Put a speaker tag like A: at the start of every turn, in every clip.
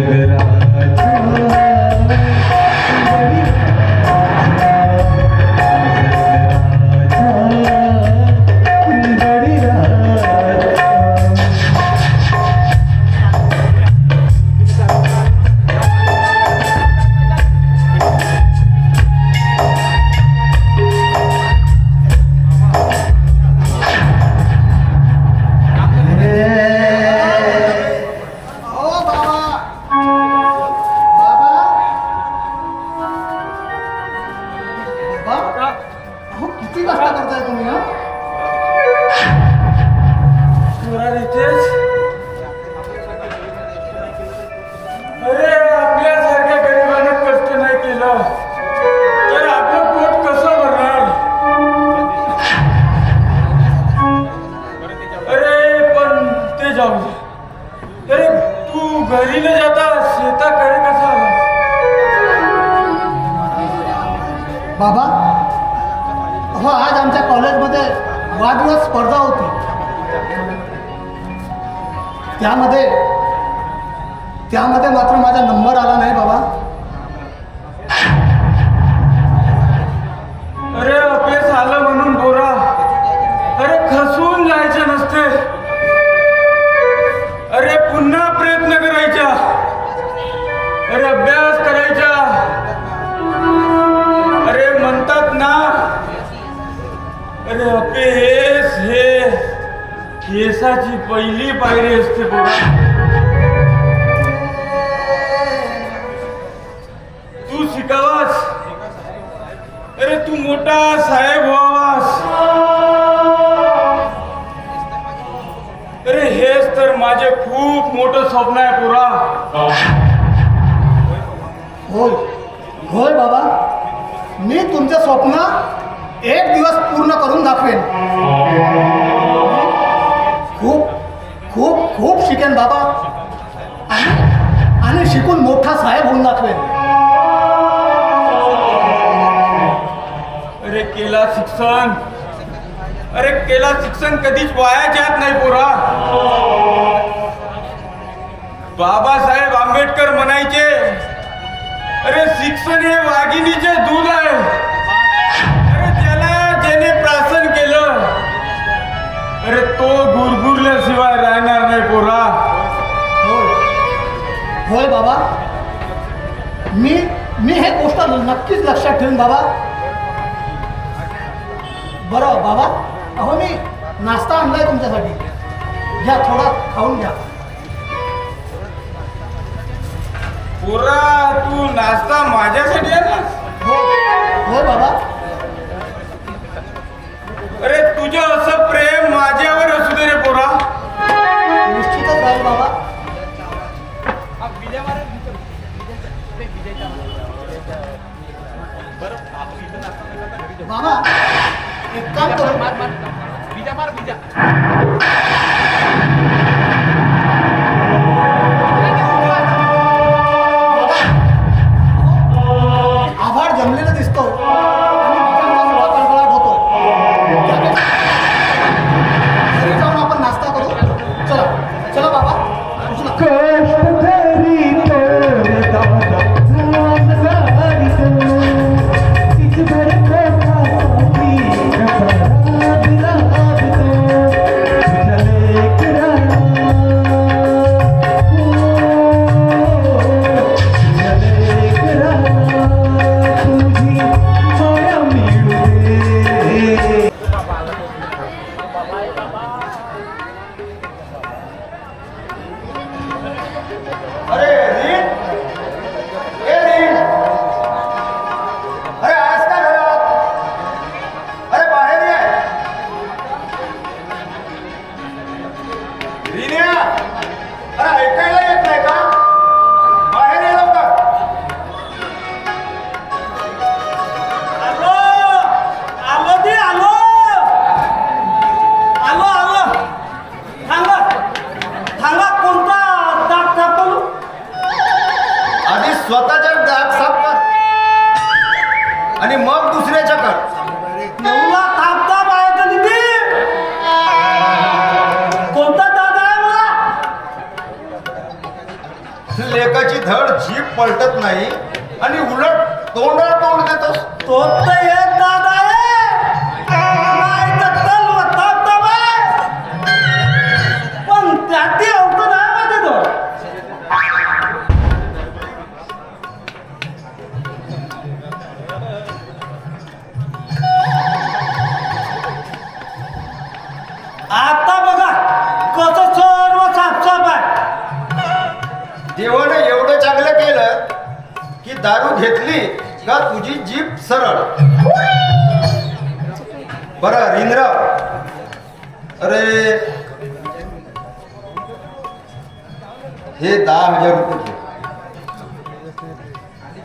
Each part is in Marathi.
A: Hare
B: किती कष्ट करताय तुम्ही हा?
C: अरे आपल्यासारख्या
D: कष्ट नाही
C: केलं.
D: तर
C: आपलं
D: पोट
C: कसं अरे
D: पण ते जाऊ अरे तू
C: घरी न जाता
E: बाबा हो आज आमच्या कॉलेजमध्ये वादविवाद स्पर्धा होती. त्यामध्ये त्यामध्ये मात्र माझा नंबर आला नाही बाबा.
F: अरे अपेस आलं म्हणून बोरा. अरे खसून जायचं नसते. अरे पुन्हा प्रयत्न करायचा. अरे अभ्यास करायचा. अरे म्हणतात ना अरे हेच हे केसाची पहिली पायरी असते बोरा तू शिकावास? अरे तू मोठा साहेब व्हावास. अरे हेच तर माझे खूप मोठं स्वप्न आहे पुरा.
E: होय. होय बाबा. मी तुमचं स्वप्न एक दिवस पूर्ण करून दाखवेन. खूप खूप खूप शिकेन बाबा. आणि शिकून मोठा साहेब होऊन दाखवेन.
F: अरे केला शिक्षण. अरे केला शिक्षण कधीच वाया जात नाही पोरा. बाबासाहेब आंबेडकर म्हणायचे अरे शिक्षण हे वाघिणीचे दूध आहे. गुरगुरल्याशिवाय राहणार नाही पोरा.
E: होय होय बाबा. मी मी हे गोष्ट नक्कीच लक्षात ठेवून बाबा. बरं बाबा अहो मी नाश्ता आणलाय तुमच्यासाठी. घ्या थोडा खाऊन घ्या.
F: पोरा तू नाश्ता माझ्यासाठी आहे
E: बाबा एक काम करू. बीजा पलटत नाही. आणि उलट तोंडाला तोंड देतोस
F: तो
E: दारू घेतली का तुझी जीप सरळ? बर रिंद्राव अरे हे दहा हजार रुपये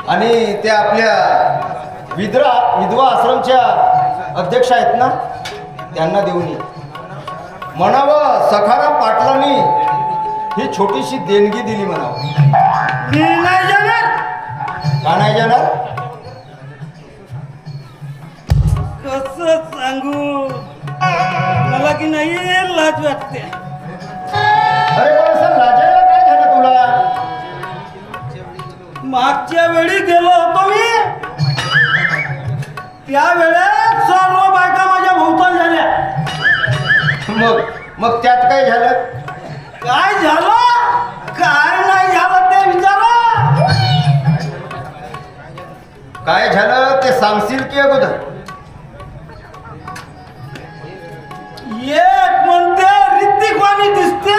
E: आणि ते आपल्या विधवा विधवा आश्रमच्या अध्यक्ष आहेत ना त्यांना देऊन ये. म्हणावं सखाराम पाटलांनी ही छोटीशी देणगी दिली म्हणावं.
F: का नाही जाणार
E: कस सांगू? मला
F: की नाही लाज वाटते.
E: अरे
F: मागच्या वेळी गेलो होतो मी. त्यावेळेस सर्व बायका माझ्या भोवताल झाल्या.
E: मग मग त्यात काय झालं?
F: काय झालं? काय
E: काय झालं ते सांगशील की अगोदर?
F: एक म्हणते ऋतिकवाणी दिसते.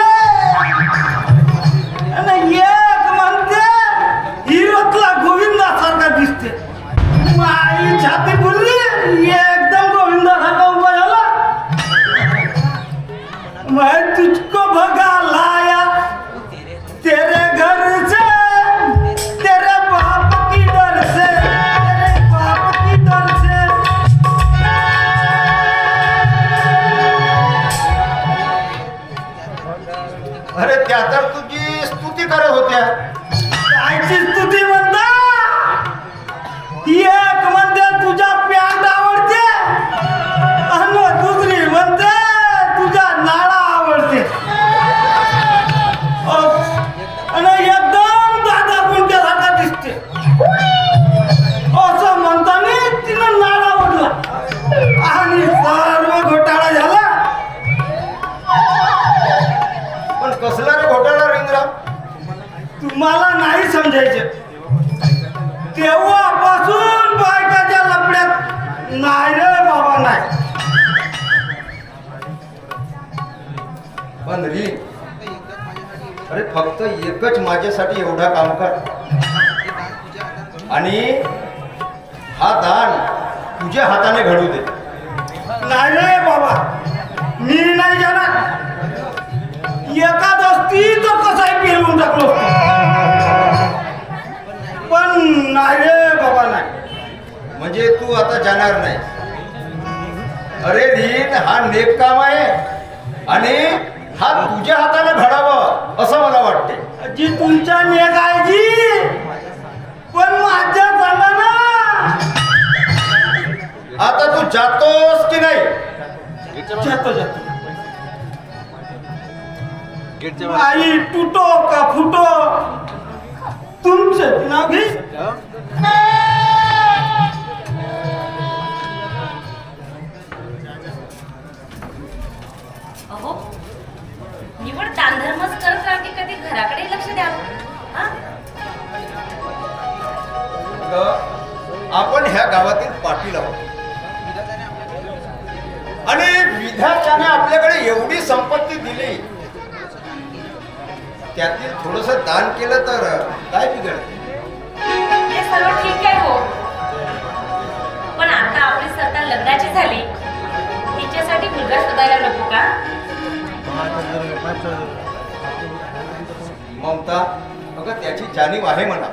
E: अरे फक्त एकच माझ्यासाठी एवढा काम कर. आणि हा दान तुझ्या हाताने घडू दे.
F: नाही रे बाबा मी नाही जाणार. एकादशी तर कसाही पेलवून टाकलो? पण नाही रे बाबा नाही.
E: म्हणजे तू आता जाणार नाही. अरे रीन हा नेक काम आहे. आणि हा तुझ्या हाताने घडावं असं मला वाटते
F: जी तुमच्या नेक आहे जी पण माझ्या झाला ना
E: आता तू जातोस की नाही?
F: जातो जातो. आई तुटो का फुटो? तुमचे नाव घे
G: घराकडे लक्ष हा?
E: ग- आपण ह्या गावातील पाटील आहोत. आणि विधात्याने आपल्याकडे एवढी संपत्ती दिली. त्यातील थोडस दान केलं तर काय बिघडते
G: ते सर्व ठीक आहे हो. पण आता आपली सरकार लग्नाची झाली. तिच्यासाठी मुलगा शोधायला नको का?
E: ममता अगं त्याची जाणीव आहे म्हणा.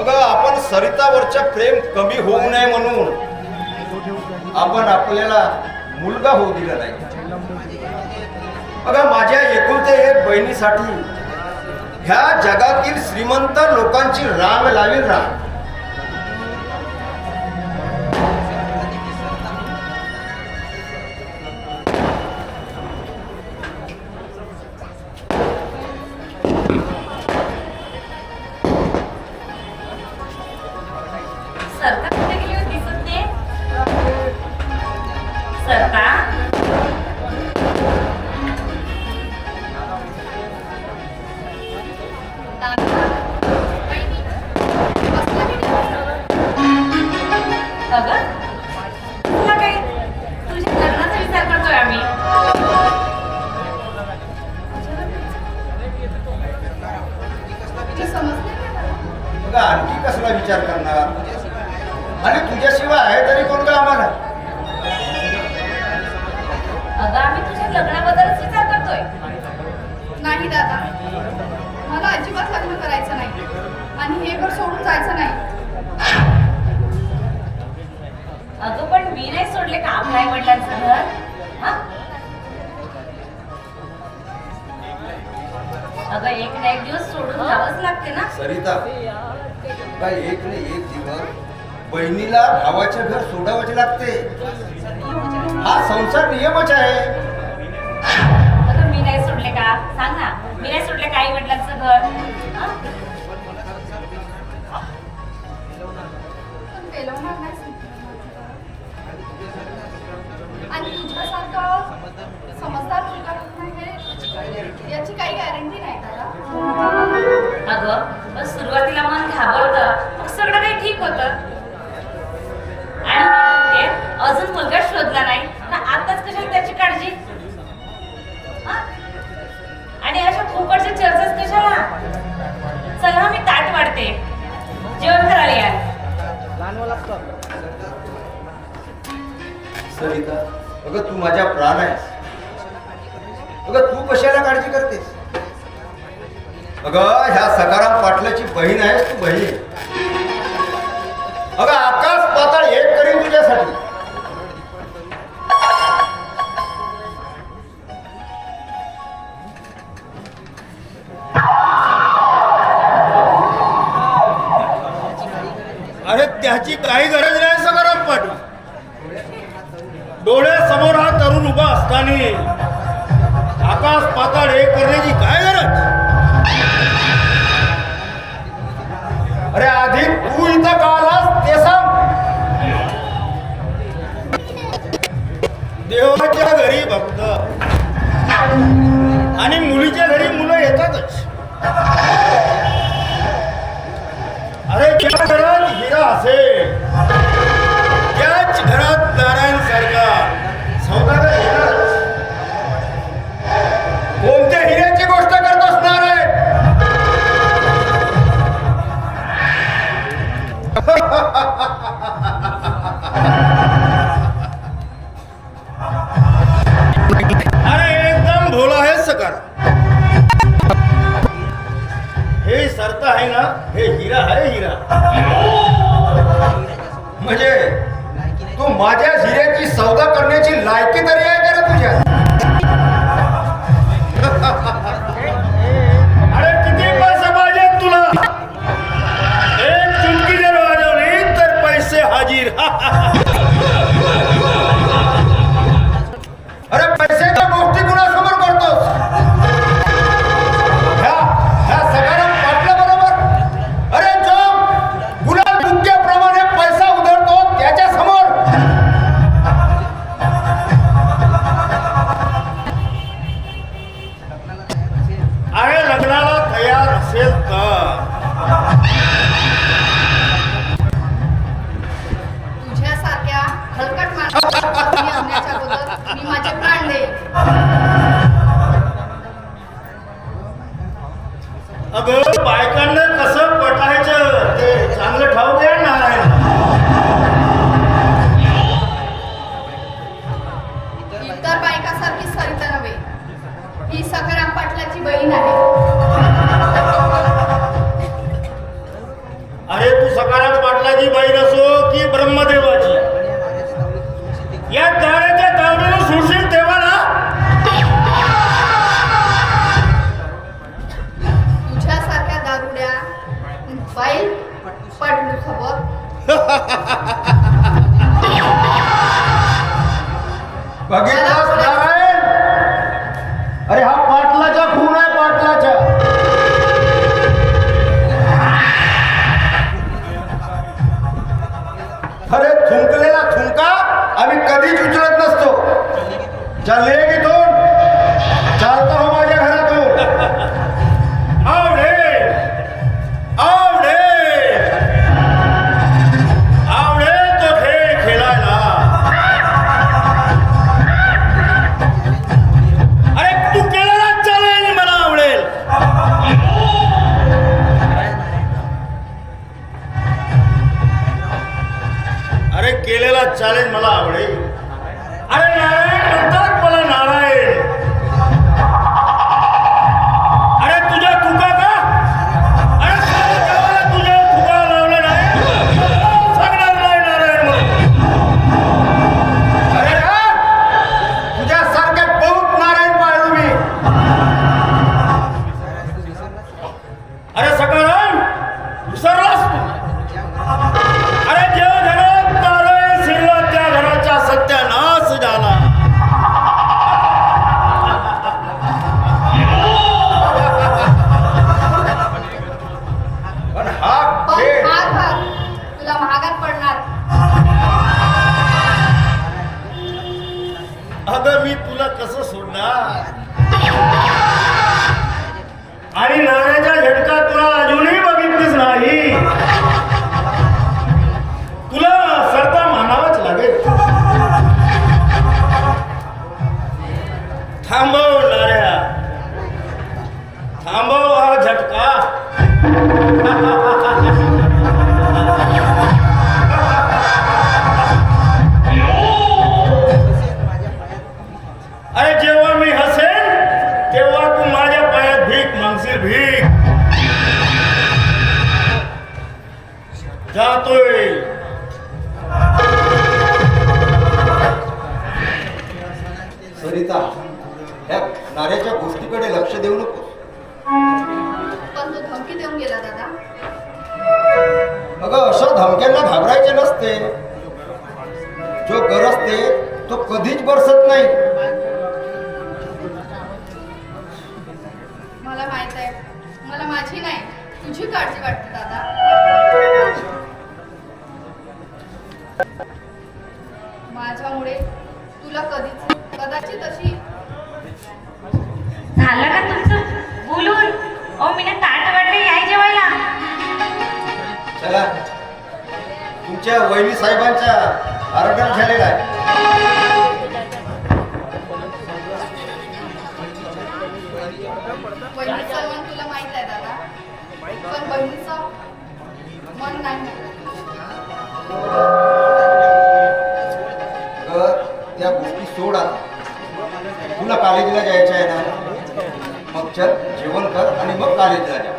E: अगं आपण सरितावरचं प्रेम कमी होऊ नये म्हणून. आपण आपल्याला मुलगा होऊ दिला नाही. अगं माझ्या एकुलते एक बहिणीसाठी ह्या जगातील श्रीमंत लोकांची रांग लावी रांग
G: अगं
E: आणखी कसला विचार करणार? आणि तुझ्याशिवाय आहे तरी कोण का आम्हाला?
G: अगं आम्ही तुझ्या लग्नाबद्दलच विचार करतोय.
H: नाही दादा मला अजिबात लग्न करायचं नाही. आणि हे घर सोडून जायचं नाही.
G: अगं पण मी नाही सोडले का आपल्या आई वडिलांचं घर? हा? अगं एक ना एक दिवस सोडून जावंच लागते ना.
E: सरिता काय एक नाही एक दिवस बहिणीला भावाचे घर सोडावचे लागते. हा संसार नियमच आहे.
G: अगं मी नाही सोडले का? सांग ना. मी नाही सोडले काही वडिलांचं घर? हा?
H: पण पेलवणार नाही. आणि तुझ्यासारखं समजदार मुलगा भेटणं हे याची काही गॅरंटी नाही दादा
G: अगं पण सुरुवातीला मन घाबरतं मग सगळं काही ठीक होतं. आणि मी म्हणते, अजून मुलगा शोधला नाही ना आताच कशाला त्याची काळजी? हा? आणि अशा फुकटच्या चर्चेस कशाला? चला मी ताट वाढते. जेवण करायला या.
E: सरिता अगं तू माझ्या प्राण आहेस. अगं तू कशाला काळजी करतेस? अगं ह्या सकाराम पाटलाची बहीण आहेस तू बहीण. अगं आकाश पाताळ एक करीन तुझ्यासाठी.
I: अरे त्याची काही गरज नाही सकाराम पाटील. डोळ्यासमोर हा तरुण उभा असताना आकाश पाताळ हे करण्याची काय गरज?
E: अरे आधी तू इथं का आलास ते सांग.
I: देवाच्या घरी भक्त. आणि मुलीच्या घरी मुलं येतातच. अरे हिरा असेल. आहे ना हे हिरा आहे हिरा.
E: म्हणजे तू माझ्या हिऱ्याची सौदा करण्याची लायकी तरी आहे का तुझ्या?
G: झालं का तुमचं? बोलून. ओ मी ताट वाटले याय जेवायला.
E: चला. तुमच्या वहिनी साहेबांच्या ऑर्डर झालेला आहे
H: बहिणीचं मन तुला माहीत आहे दादा. पण बहिणीचं मन नाही.
E: अगं त्या गोष्टी सोड आता. तुला कॉलेजला जायचं आहे ना? चल जेवण कर आणि मग कॉलेजला द्या